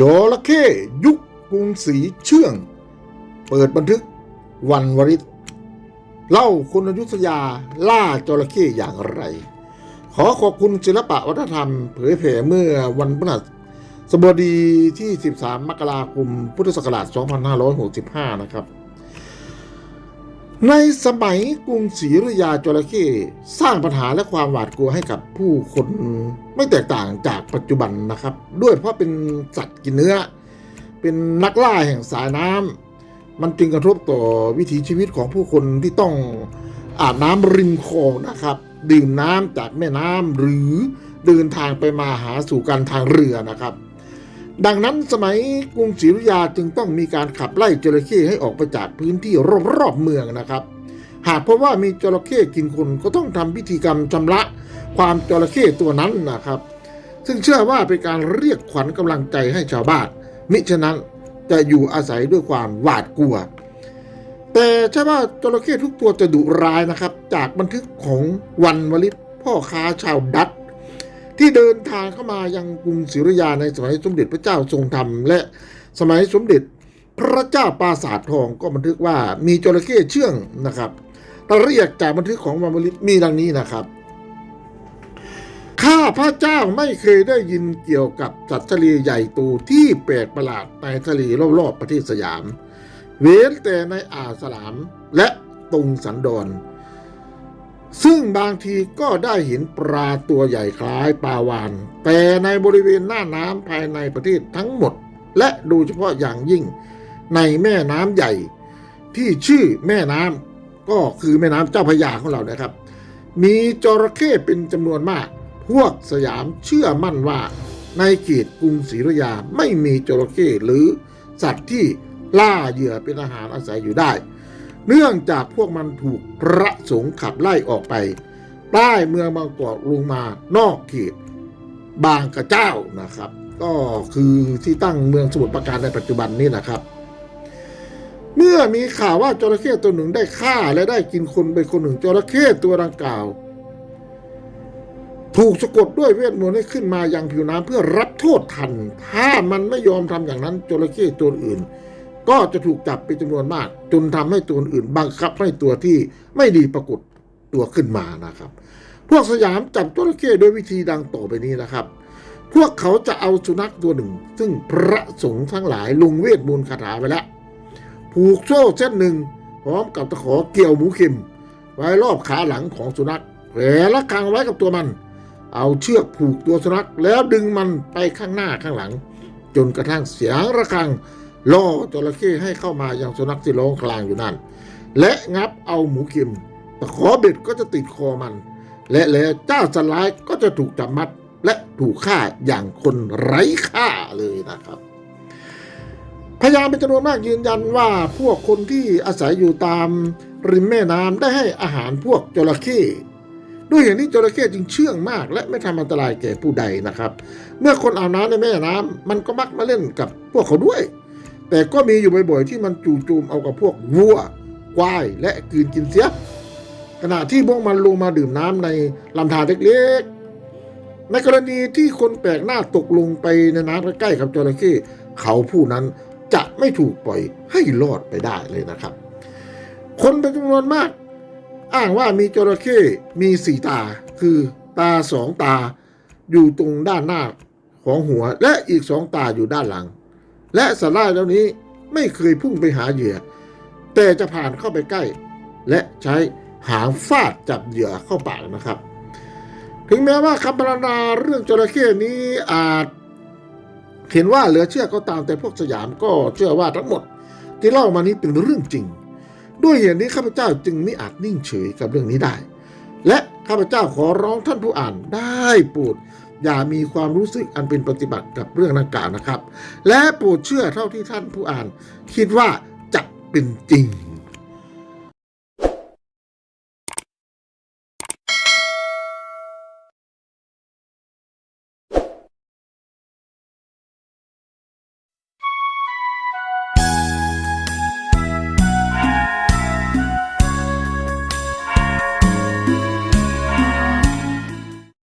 จระเข้ยุคกรุงศรีเชื่อง เปิดบันทึกวันวริศเล่าคนอยุธยาล่าจระเข้อย่างไร ขอขอบคุณศิลปะวัฒนธรรม เผยแผ่เมื่อวันพฤหัสบดีที่ 13 มกราคม พุทธศักราช 2565 นะครับ ในสมัยกรุงศรีอยุธยาจระเข้สร้างปัญหาและความหวาดกลัวให้กับผู้คนไม่แตกต่างจากปัจจุบันนะครับ ด้วยเพราะเป็นสัตว์กินเนื้อ เป็นนักล่าแห่งสายน้ำมันจึงกระทบต่อวิถีชีวิตของผู้คนที่ต้องอาบน้ำริมคลองนะครับ ดื่มน้ำจากแม่น้ำหรือเดินทางไปมาหาสู่กันทางเรือนะครับ ดังนั้นสมัยกรุงศรีอยุธยาจึงต้องมีการขับไล่จระเข้ให้ออกไปจากพื้นที่รอบๆเมืองนะครับ หากพราะว่ามีจระเข้กินคนก็ต้องทำพิธีกรรมชำระความจระเข้ตัวนั้นนะครับ ซึ่งเชื่อว่าเป็นการเรียกขวัญกำลังใจให้ชาวบ้านมิฉะนั้นจะอยู่อาศัยด้วยความหวาดกลัว แต่ใช่ว่าจระเข้ทุกตัวจะดุร้ายนะครับ จากบันทึกของวันวลิตพ่อค้าชาวดัต ที่เดินทางเข้ามายังกรุงศรีอยุธยาในสมัยสมเด็จพระเจ้าทรงธรรมและสมัยสมเด็จพระเจ้าปราสาททองก็บันทึกว่ามีจระเข้เชื่องนะครับรายละเอียดจากบันทึกของวันวลิตมีดังนี้นะครับ ข้าพระเจ้าไม่เคยได้ยินเกี่ยวกับสัตว์ทะเลใหญ่โตที่แปลกประหลาดในทะเลรอบๆประเทศสยาม เว้นแต่ในอ่าวสลามและตรงสันดอน ซึ่งบางทีก็ได้เห็นปลาตัวใหญ่คล้ายปลาวาน แต่ในบริเวณหน้าน้ำภายในประเทศทั้งหมด และโดยเฉพาะอย่างยิ่งในแม่น้ำใหญ่ ที่ชื่อแม่น้ำก็คือแม่น้ำเจ้าพระยาของเรานะครับ มีจระเข้เป็นจำนวนมาก พวกสยามเชื่อมั่นว่าในเขตกรุงศรีอยุธยาไม่มีจระเข้หรือสัตว์ที่ล่าเหยื่อเป็นอาหารอาศัยอยู่ได้ เนื่องจากพวกมันถูกพระสงฆ์ขับไล่ออกไป ใต้เมืองบางกอกลงมานอกเขตบางกระเจ้านะครับ ก็คือที่ตั้งเมืองสมุทรปราการในปัจจุบันนี้นะครับ เมื่อมีข่าวว่าจระเข้ตัวหนึ่งได้ฆ่าและได้กินคนไปคนหนึ่งจระเข้ตัวดังกล่าว ถูกสะกดด้วยเวทมนต์ให้ขึ้นมายังผิวน้ำเพื่อรับโทษทัน ถ้ามันไม่ยอมทำอย่างนั้นจระเข้ตัวอื่น ก็จะถูกจับเป็นจำนวนมาก จนทำให้ตัวอื่นบังคับให้ตัวที่ไม่ดีปรากฏตัวขึ้นมานะครับ พวกสยามจับจระเข้โดยวิธีดังต่อไปนี้นะครับ พวกเขาจะเอาสุนัขตัวหนึ่ง ซึ่งพระสงฆ์ทั้งหลายลงเวทมนต์คาถาไปแล้ว ผูกโซ่เส้นหนึ่งพร้อมกับตะขอเกี่ยวหมูเข็ม ไว้รอบขาหลังของสุนัขแขวนละคังไว้กับตัวมัน เอาเชือกผูกตัวสุนัขแล้วดึงมันไปข้างหน้าข้างหลัง จนกระทั่งเสียงระฆัง ล่อจระเข้ให้เข้ามาอยังสุนัขที่ร้องคลางอยู่นั่น และงับเอาหมูเข็มตะขอเบ็ดก็จะติดคอมัน และแล้วเจ้าสันร้ายก็จะถูกจับมัดและถูกฆ่าอย่างคนไร้ค่าเลยนะครับพยานเป็นจำนวนมากยืนยันว่าพวกคนที่อาศัยอยู่ตามริมแม่น้ำได้ให้อาหารพวกจระเข้ด้วยเหตุนี้จระเข้จึงเชื่องมาก และไม่ทำอันตรายแก่ผู้ใดนะครับ เมื่อคนอาบน้ำในแม่น้ำมันก็มักมาเล่นกับพวกเขาด้วย แต่ก็มีอยู่บ่อยๆที่มันจู่โจมเอากับพวกวัวควายและกืนกินเสีย ขณะที่พวกมันลงมาดื่มน้ำในลำธารเล็กๆ ในกรณีที่คนแปลกหน้าตกลงไปในน้ำใกล้ๆกับจระเข้เขาผู้นั้นจะไม่ถูกปล่อยให้รอดไปได้เลยนะครับ คนเป็นจำนวนมาก อ้างว่ามีจระเข้มีสีตาคือตาสองตาอยู่ตรงด้านหน้าของหัว และอีกสองตาอยู่ด้านหลัง และสาร่ายเหล่านี้ไม่เคยพุ่งไปหาเหยื่อ แต่จะผ่านเข้าไปใกล้ และใช้หางฟาดจับเหยื่อเข้าปากนะครับ ถึงแม้ว่าคำพรรณนาเรื่องจระเข้นี้อาจเห็นว่าเหลือเชื่อก็ตามแต่พวกสยามก็เชื่อว่าทั้งหมด ที่เล่ามานี้เป็นเรื่องจริง ด้วยเหตุนี้ข้าพเจ้าจึงไม่อาจนิ่งเฉยกับเรื่องนี้ได้ และข้าพเจ้าขอร้องท่านผู้อ่านได้โปรด อย่ามีความรู้สึกอันเป็นปฏิบัติกับเรื่องดังกล่าวนะครับ และโปรดเชื่อเท่าที่ท่านผู้อ่าน คิดว่าจะเป็นจริง